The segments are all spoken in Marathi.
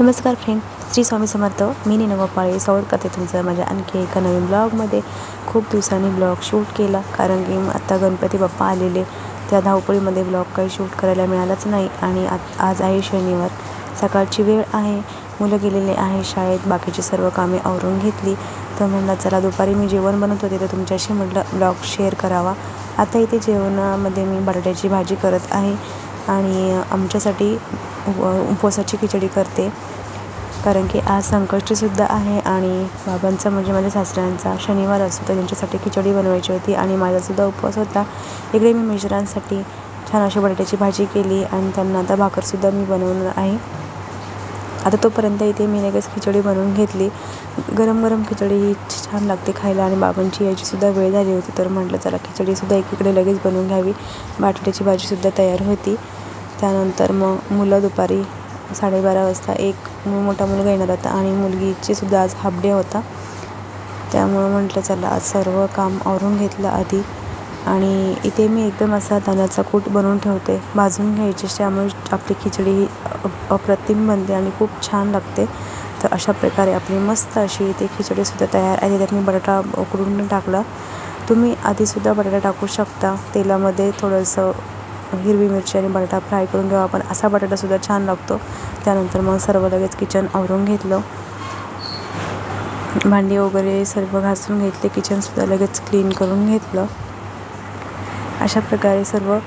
नमस्कार फ्रेंड श्री स्वामी समर्थ. मी नीना गोपाळे. स्वागत करते तुमचं माझ्या आणखी एका नवीन ब्लॉगमध्ये खूप दिवसांनी ब्लॉग शूट केला. कारण की आता गणपती बाप्पा आलेले. त्या धावपळीमध्ये ब्लॉग काही शूट करायला मिळालाच नाही. आणि आत आज आहे शनिवार. सकाळची वेळ आहे. मुलं गेलेले आहे शाळेत. बाकीची सर्व कामे आवरून घेतली. तर म्हणलं चला दुपारी मी जेवण बनवत होते. तर तुमच्याशी म्हटलं ब्लॉग शेअर करावा. आता इथे जेवणामध्ये मी बटाट्याची भाजी करत आहे. आणि आमच्यासाठी उप उपवासाची खिचडी करते. कारण की आज संकष्टीसुद्धा आहे आणि बाबांचा म्हणजे माझ्या सासऱ्यांचा शनिवार असतो तर त्यांच्यासाठी खिचडी बनवायची होती आणि माझासुद्धा उपवास होता. इकडे मी मिश्रांसाठी छान अशी बटाट्याची भाजी केली आणि त्यांना आता भाकरसुद्धा मी बनवणार आहे. आता तोपर्यंत इथे मी लगेच खिचडी बनवून घेतली. गरम गरम खिचडी ही छान लागते खायला आणि बाबांची यायचीसुद्धा वेळ झाली होती तर म्हटलं चला खिचडीसुद्धा एकीकडे लगेच बनवून घ्यावी. बटाट्याची भाजीसुद्धा तयार होती. त्यानंतर मग मुलं दुपारी साडेबारा वाजता एक मोठा मुलगा येणार होता आणि मुलगीची सुद्धा आज हाफ डे होता. त्यामुळं म्हटलं चला आज सर्व काम आवरून घेतलं आधी. आणि इथे मी एकदम असा तांदळाचा कूट बनवून ठेवते. भाजून घ्यायची त्यामुळे आपली खिचडी ही अप्रतिम बनते आणि खूप छान लागते. तर अशा प्रकारे आपली मस्त अशी इथे खिचडीसुद्धा तयार आहे. त्यात मी बटाटा उकडून टाकला. तुम्ही आधीसुद्धा बटाटा टाकू शकता. तेलामध्ये थोडंसं हिरवी मिरची आणि बटाटा फ्राय करून घेऊ. आपण असा बटाटासुद्धा छान लागतो. त्यानंतर मग सर्व लगेच किचन आवरून घेतलं. भांडी वगैरे सर्व घासून घेतले. किचनसुद्धा लगेच क्लीन करून घेतलं. अशा प्रकारे सर्व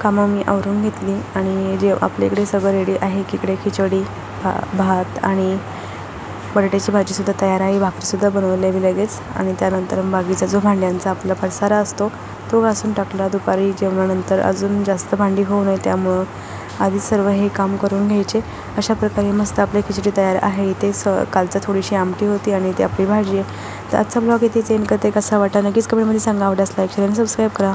कामं मी आवरून घेतली. आणि जे आपल्या इकडे सगळं रेडी आहे की इकडे खिचडी भा भात आणि बटाट्याची भाजीसुद्धा तयार आहे. भाकरीसुद्धा बनवली मी लगेच. आणि त्यानंतर बाकीचा जो भांड्यांचा आपला पसारा असतो तो घासून टाकला. दुपारी जेवणानंतर अजून जास्त भांडी होऊ नये त्यामुळं आधी सर्व हे काम करून घ्यायचे. अशा प्रकारे मस्त आपली खिचडी तयार आहे. इथे स कालचा थोडीशी आमटी होती आणि ती आपली भाजी आहे. तर आजचा ब्लॉग इथे एंड करते. कसा वाटा नक्कीच कमेंटमध्ये सांगा. आवडल्यास लाईक शेअर आणि सबस्क्राईब करा.